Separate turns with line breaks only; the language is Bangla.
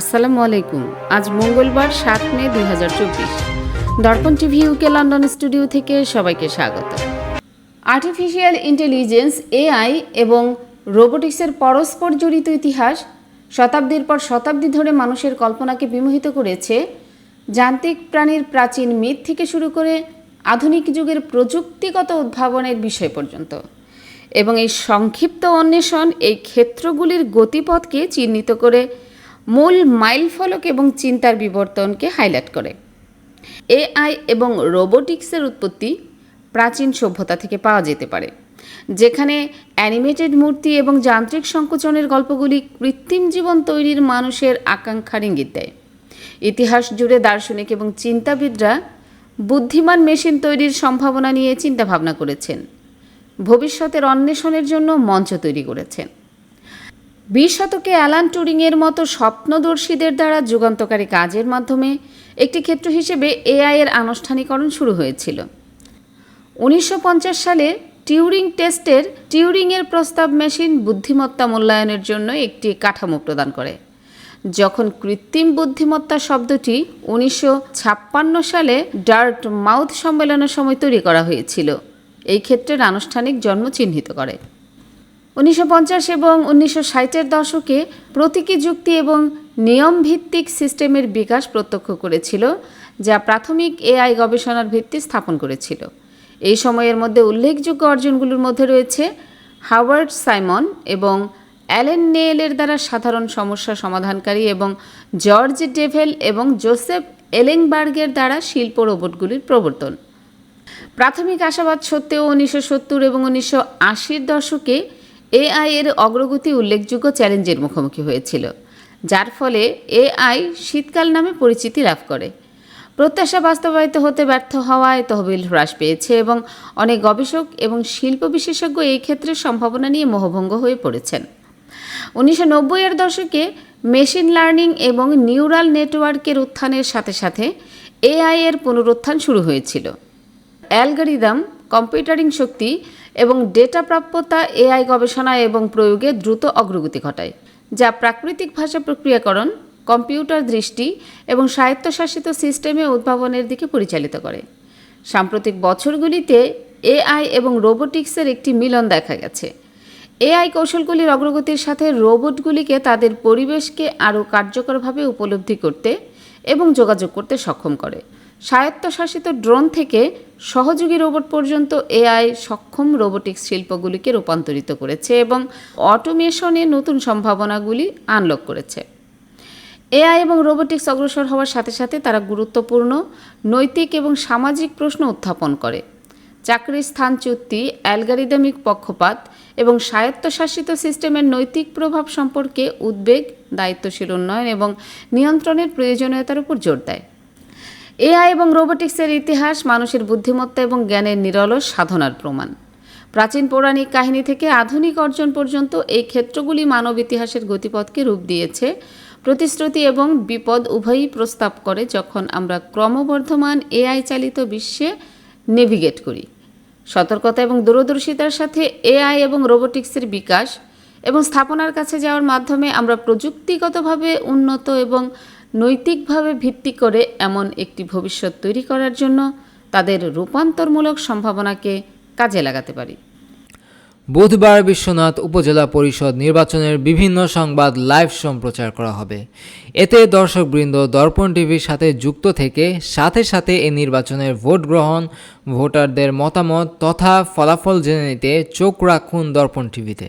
আসসালামু আলাইকুম। আজ মঙ্গলবার সাত মে দুই হাজার চব্বিশ। দর্পণ টিভি ইউকে লন্ডন স্টুডিও থেকে সবাইকে স্বাগত। আর্টিফিশিয়াল ইন্টেলিজেন্স এআই এবং রোবোটিক্সের পরস্পর জড়িত ইতিহাস শতাব্দীর পর শতাব্দী ধরে মানুষের কল্পনাকে বিমোহিত করেছে যান্ত্রিক প্রাণীর প্রাচীন মিথ থেকে শুরু করে আধুনিক যুগের প্রযুক্তিগত উদ্ভাবনের বিষয় পর্যন্ত। এবং এই সংক্ষিপ্ত অন্বেষণ এই ক্ষেত্রগুলির গতিপথকে চিহ্নিত করে মূল মাইল ফলক এবং চিন্তার বিবর্তনকে হাইলাইট করে। এআই এবং রোবোটিক্সের উৎপত্তি প্রাচীন সভ্যতা থেকে পাওয়া যেতে পারে, যেখানে অ্যানিমেটেড মূর্তি এবং যান্ত্রিক সংকোচনের গল্পগুলি কৃত্রিম জীবন তৈরির মানুষের আকাঙ্ক্ষার ইঙ্গিত দেয়। ইতিহাস জুড়ে দার্শনিক এবং চিন্তাবিদরা বুদ্ধিমান মেশিন তৈরির সম্ভাবনা নিয়ে চিন্তাভাবনা করেছেন, ভবিষ্যতের অন্বেষণের জন্য মঞ্চ তৈরি করেছেন। বিশ শতকে অ্যালান টুরিংয়ের মতো স্বপ্নদর্শীদের দ্বারা যুগান্তকারী কাজের মাধ্যমে একটি ক্ষেত্র হিসেবে এআই এর আনুষ্ঠানিকরণ শুরু হয়েছিল। উনিশশো পঞ্চাশ সালে টিউরিং টেস্টের টিউরিংয়ের প্রস্তাব মেশিন বুদ্ধিমত্তা মূল্যায়নের জন্য একটি কাঠামো প্রদান করে। যখন কৃত্রিম বুদ্ধিমত্তা শব্দটি উনিশশো ছাপ্পান্ন সালে ডার্ট মাউথ সম্মেলনের সময় তৈরি করা হয়েছিল, এই ক্ষেত্রের আনুষ্ঠানিক জন্ম চিহ্নিত করে। উনিশশো পঞ্চাশ এবং উনিশশো ষাটের দশকে প্রতীকী যুক্তি এবং নিয়ম ভিত্তিক সিস্টেমের বিকাশ প্রত্যক্ষ করেছিল, যা প্রাথমিক এআই গবেষণার ভিত্তি স্থাপন করেছিল। এই সময়ের মধ্যে উল্লেখযোগ্য অর্জনগুলোর মধ্যে রয়েছে হাওয়ার্ড সাইমন এবং অ্যালেন নেয়েলের দ্বারা সাধারণ সমস্যা সমাধানকারী এবং জর্জ ডেভেল এবং জোসেফ এলেংবার্গের দ্বারা শিল্প রোবটগুলির প্রবর্তন। প্রাথমিক আশাবাদ সত্ত্বেও উনিশশো সত্তর এবং উনিশশো আশির দশকে এআই এর অগ্রগতি উল্লেখযোগ্য চ্যালেঞ্জের মুখোমুখি হয়েছিল, যার ফলে এআই শীতকাল নামে পরিচিতি লাভ করে। প্রত্যাশা বাস্তবায়িত হতে ব্যর্থ হওয়ায় তহবিল হ্রাস পেয়েছে এবং অনেক গবেষক এবং শিল্প বিশেষজ্ঞ এই ক্ষেত্রে সম্ভাবনা নিয়ে মোহভঙ্গ হয়ে পড়েছেন। উনিশশো নব্বইয়ের দশকে মেশিন লার্নিং এবং নিউরাল নেটওয়ার্কের উত্থানের সাথে সাথে এআই এর পুনরুত্থান শুরু হয়েছিল। অ্যালগরিদম, কম্পিউটারিং শক্তি এবং ডেটা প্রাপ্যতা, এআই গবেষণা এবং প্রয়োগে দ্রুত অগ্রগতি ঘটায়, যা প্রাকৃতিক ভাষা প্রক্রিয়াকরণ, কম্পিউটার দৃষ্টি এবং স্বায়ত্তশাসিত সিস্টেমে উদ্ভাবনের দিকে পরিচালিত করে। সাম্প্রতিক বছরগুলিতে এআই এবং রোবোটিক্সের একটি মিলন দেখা গেছে। এআই কৌশলগুলির অগ্রগতির সাথে রোবটগুলিকে তাদের পরিবেশকে আরও কার্যকরভাবে উপলব্ধি করতে এবং যোগাযোগ করতে সক্ষম করে। স্বায়ত্তশাসিত ড্রোন থেকে সহযোগী রোবট পর্যন্ত এআই সক্ষম রোবোটিক্স শিল্পগুলিকে রূপান্তরিত করেছে এবং অটোমেশনে নতুন সম্ভাবনাগুলি আনলক করেছে। এআই এবং রোবোটিক্স অগ্রসর হওয়ার সাথে সাথে তারা গুরুত্বপূর্ণ নৈতিক এবং সামাজিক প্রশ্ন উত্থাপন করে। চাকরির স্থান চুক্তি, অ্যালগারিদমিক পক্ষপাত এবং স্বায়ত্তশাসিত সিস্টেমের নৈতিক প্রভাব সম্পর্কে উদ্বেগ, দায়িত্বশীল উন্নয়ন এবং নিয়ন্ত্রণের প্রয়োজনীয়তার উপর জোর দেয়। এআই এবং রোবোটিক্সের ইতিহাস, মানুষের বুদ্ধিমত্তা এবং জ্ঞানের নিরলস সাধনার প্রমাণ। প্রাচীন পৌরাণিক কাহিনী থেকে আধুনিক অর্জন পর্যন্ত এই ক্ষেত্রগুলি মানব ইতিহাসের গতিপথকে রূপ দিয়েছে। প্রতিশ্রুতি এবং বিপদ উভয়ই প্রস্তাব করে যখন আমরা ক্রমবর্ধমান এআই চালিত বিশ্বে নেভিগেট করি। সতর্কতা এবং দূরদর্শিতার সাথে এআই এবং রোবোটিক্সের বিকাশ এবং স্থাপনার কাছে যাওয়ার মাধ্যমে আমরা প্রযুক্তিগতভাবে উন্নত এবং নৈতিকভাবে ভিত্তি করে এমন একটি ভবিষ্যৎ তৈরি করার জন্য তাদের রূপান্তরমূলক সম্ভাবনাকে কাজে লাগাতে পারি।
বুধবার বিশ্বনাথ উপজেলা পরিষদ নির্বাচনের বিভিন্ন সংবাদ লাইভ সম্প্রচার করা হবে। এতে দর্শকবৃন্দ দর্পণ টিভির সাথে যুক্ত থেকে সাথে সাথে এই নির্বাচনের ভোট গ্রহণ, ভোটারদের মতামত তথা ফলাফল জেনে নিতে চোখ রাখুন দর্পণ টিভিতে।